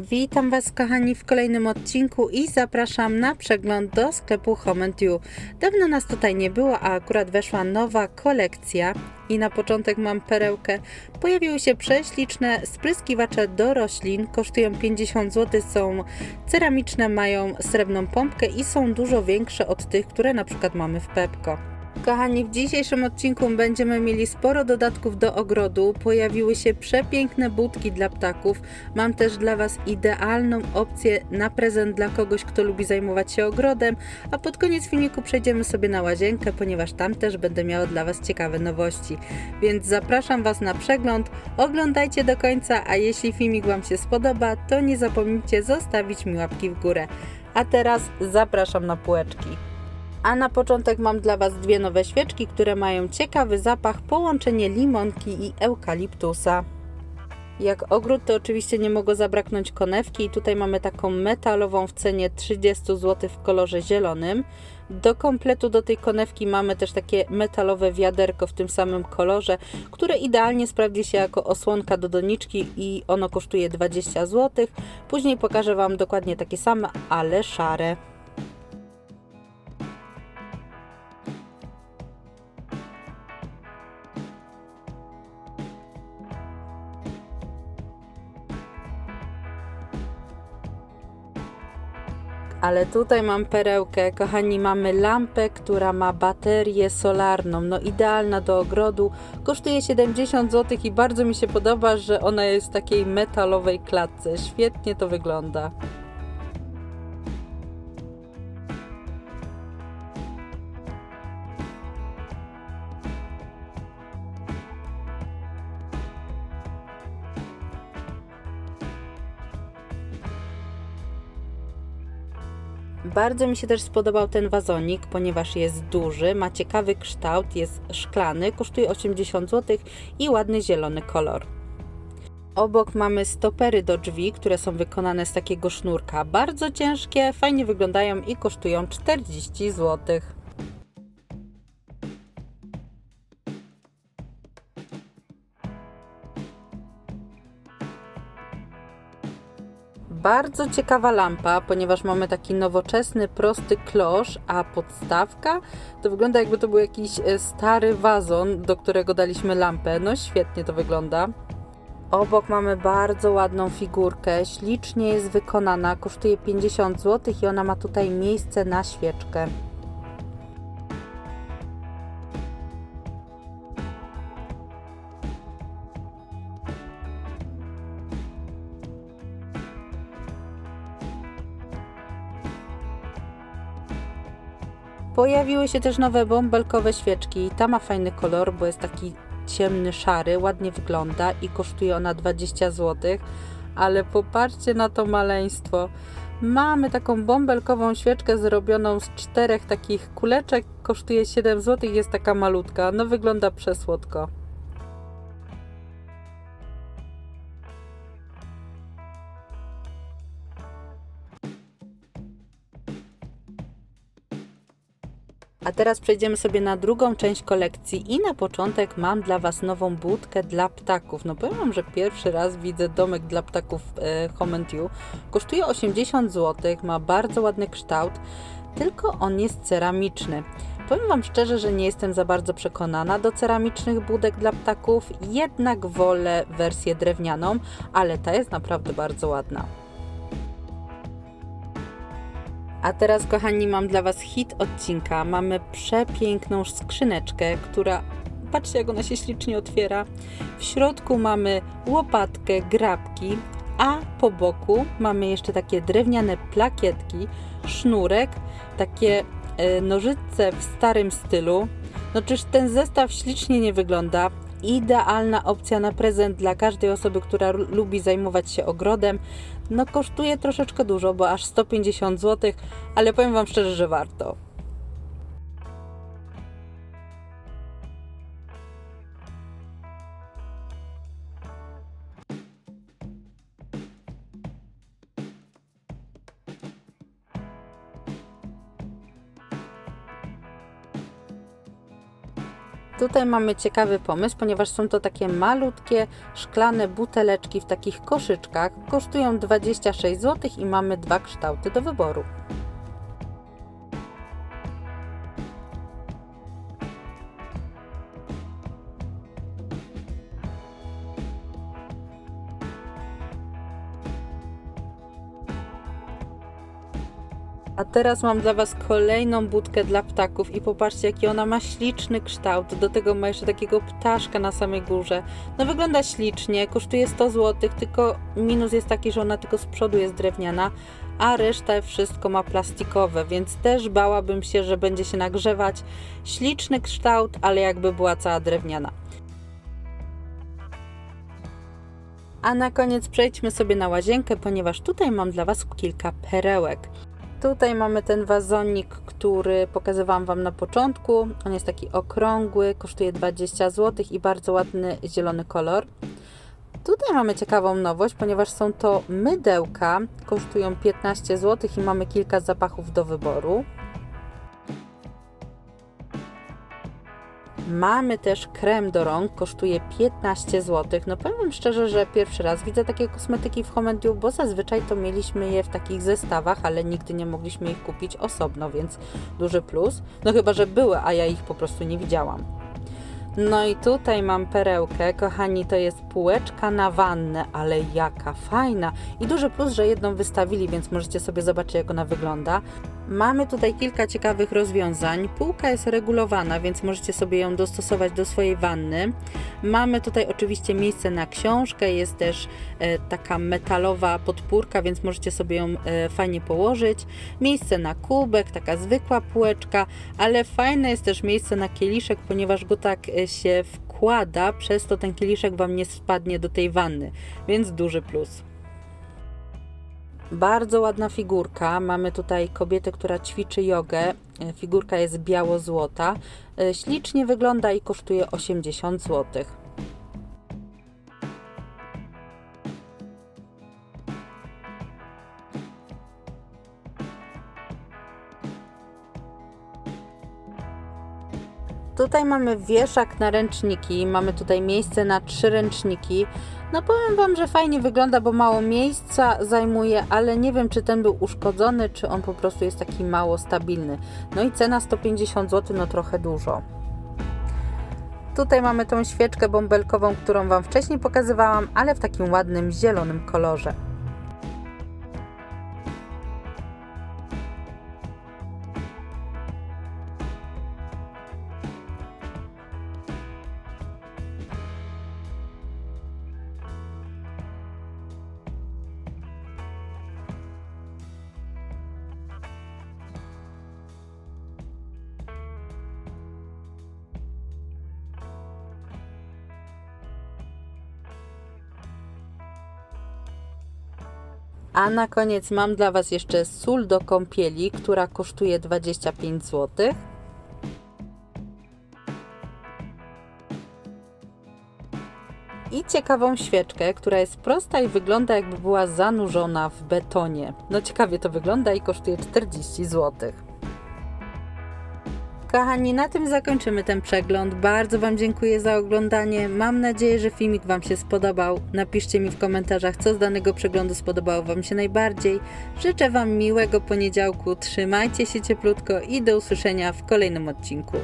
Witam Was kochani w kolejnym odcinku i zapraszam na przegląd do sklepu Home You. Dawno nas tutaj nie było, a akurat weszła nowa kolekcja i na początek mam perełkę. Pojawiły się prześliczne spryskiwacze do roślin, kosztują 50 zł, są ceramiczne, mają srebrną pompkę i są dużo większe od tych, które na przykład mamy w Pepko. Kochani, w dzisiejszym odcinku będziemy mieli sporo dodatków do ogrodu. Pojawiły się przepiękne budki dla ptaków. Mam też dla Was idealną opcję na prezent dla kogoś, kto lubi zajmować się ogrodem. A pod koniec filmiku przejdziemy sobie na łazienkę, ponieważ tam też będę miała dla Was ciekawe nowości. Więc zapraszam Was na przegląd. Oglądajcie do końca, a jeśli filmik Wam się spodoba, to nie zapomnijcie zostawić mi łapki w górę. A teraz zapraszam na półeczki. A na początek mam dla Was dwie nowe świeczki, które mają ciekawy zapach, połączenie limonki i eukaliptusa. Jak ogród to oczywiście nie mogło zabraknąć konewki i tutaj mamy taką metalową w cenie 30 zł w kolorze zielonym. Do kompletu do tej konewki mamy też takie metalowe wiaderko w tym samym kolorze, które idealnie sprawdzi się jako osłonka do doniczki i ono kosztuje 20 zł. Później pokażę Wam dokładnie takie same, ale szare. Ale tutaj mam perełkę, kochani, mamy lampę, która ma baterię solarną, no idealna do ogrodu, kosztuje 70 zł i bardzo mi się podoba, że ona jest w takiej metalowej klatce, świetnie to wygląda. Bardzo mi się też spodobał ten wazonik, ponieważ jest duży, ma ciekawy kształt, jest szklany, kosztuje 80 zł i ładny zielony kolor. Obok mamy stopery do drzwi, które są wykonane z takiego sznurka. Bardzo ciężkie, fajnie wyglądają i kosztują 40 zł. Bardzo ciekawa lampa, ponieważ mamy taki nowoczesny, prosty klosz, a podstawka to wygląda jakby to był jakiś e, stary wazon, do którego daliśmy lampę. No świetnie to wygląda. Obok mamy bardzo ładną figurkę, ślicznie jest wykonana, kosztuje 50 zł i ona ma tutaj miejsce na świeczkę. Pojawiły się też nowe bąbelkowe świeczki. Ta ma fajny kolor, bo jest taki ciemny, szary, ładnie wygląda i kosztuje ona 20 zł. Ale popatrzcie na to maleństwo. Mamy taką bąbelkową świeczkę zrobioną z czterech takich kuleczek. Kosztuje 7 zł, jest taka malutka. No wygląda przesłodko. Teraz przejdziemy sobie na drugą część kolekcji i na początek mam dla Was nową budkę dla ptaków. No powiem Wam, że pierwszy raz widzę domek dla ptaków e, Home You. Kosztuje 80 zł, ma bardzo ładny kształt, tylko on jest ceramiczny. Powiem Wam szczerze, że nie jestem za bardzo przekonana do ceramicznych budek dla ptaków, jednak wolę wersję drewnianą, ale ta jest naprawdę bardzo ładna. A teraz, kochani, mam dla Was hit odcinka. Mamy przepiękną skrzyneczkę, która. Patrzcie, jak ona się ślicznie otwiera. W środku mamy łopatkę, grabki, a po boku mamy jeszcze takie drewniane plakietki, sznurek, takie e, nożyce w starym stylu. No czyż ten zestaw ślicznie nie wygląda? Idealna opcja na prezent dla każdej osoby, która lubi zajmować się ogrodem. No kosztuje troszeczkę dużo, bo aż 150 zł, ale powiem Wam szczerze, że warto. Tutaj mamy ciekawy pomysł, ponieważ są to takie malutkie szklane buteleczki w takich koszyczkach. Kosztują 26 zł i mamy dwa kształty do wyboru. Teraz mam dla Was kolejną budkę dla ptaków i popatrzcie jaki ona ma śliczny kształt. Do tego ma jeszcze takiego ptaszka na samej górze. No wygląda ślicznie, kosztuje 100 zł, tylko minus jest taki, że ona tylko z przodu jest drewniana, a reszta wszystko ma plastikowe, więc też bałabym się, że będzie się nagrzewać. Śliczny kształt, ale jakby była cała drewniana. A na koniec przejdźmy sobie na łazienkę, ponieważ tutaj mam dla Was kilka perełek. Tutaj mamy ten wazonik, który pokazywałam Wam na początku. On jest taki okrągły, kosztuje 20 zł i bardzo ładny zielony kolor. Tutaj mamy ciekawą nowość, ponieważ są to mydełka, kosztują 15 zł i mamy kilka zapachów do wyboru. Mamy też krem do rąk, kosztuje 15 zł. No powiem szczerze, że pierwszy raz widzę takie kosmetyki w Home You, bo zazwyczaj to mieliśmy je w takich zestawach, ale nigdy nie mogliśmy ich kupić osobno, więc duży plus. No chyba, że były, a ja ich po prostu nie widziałam. No i tutaj mam perełkę, kochani, to jest półeczka na wannę, ale jaka fajna. I duży plus, że jedną wystawili, więc możecie sobie zobaczyć, jak ona wygląda. Mamy tutaj kilka ciekawych rozwiązań. Półka jest regulowana, więc możecie sobie ją dostosować do swojej wanny. Mamy tutaj oczywiście miejsce na książkę, jest też e, taka metalowa podpórka, więc możecie sobie ją e, fajnie położyć. Miejsce na kubek, taka zwykła półeczka, ale fajne jest też miejsce na kieliszek, ponieważ go tak e, się wkłada, przez to ten kieliszek Wam nie spadnie do tej wanny, więc duży plus. Bardzo ładna figurka. Mamy tutaj kobietę, która ćwiczy jogę. Figurka jest biało-złota. E, Ślicznie wygląda i kosztuje 80 zł. Tutaj mamy wieszak na ręczniki, mamy tutaj miejsce na trzy ręczniki. No powiem Wam, że fajnie wygląda, bo mało miejsca zajmuje, ale nie wiem, czy ten był uszkodzony, czy on po prostu jest taki mało stabilny. No i cena 150 zł, no trochę dużo. Tutaj mamy tą świeczkę bąbelkową, którą Wam wcześniej pokazywałam, ale w takim ładnym zielonym kolorze. A na koniec mam dla Was jeszcze sól do kąpieli, która kosztuje 25 zł. I ciekawą świeczkę, która jest prosta i wygląda jakby była zanurzona w betonie. No ciekawie to wygląda i kosztuje 40 zł. Kochani, na tym zakończymy ten przegląd. Bardzo Wam dziękuję za oglądanie. Mam nadzieję, że filmik Wam się spodobał. Napiszcie mi w komentarzach, co z danego przeglądu spodobało Wam się najbardziej. Życzę Wam miłego poniedziałku. Trzymajcie się cieplutko i do usłyszenia w kolejnym odcinku.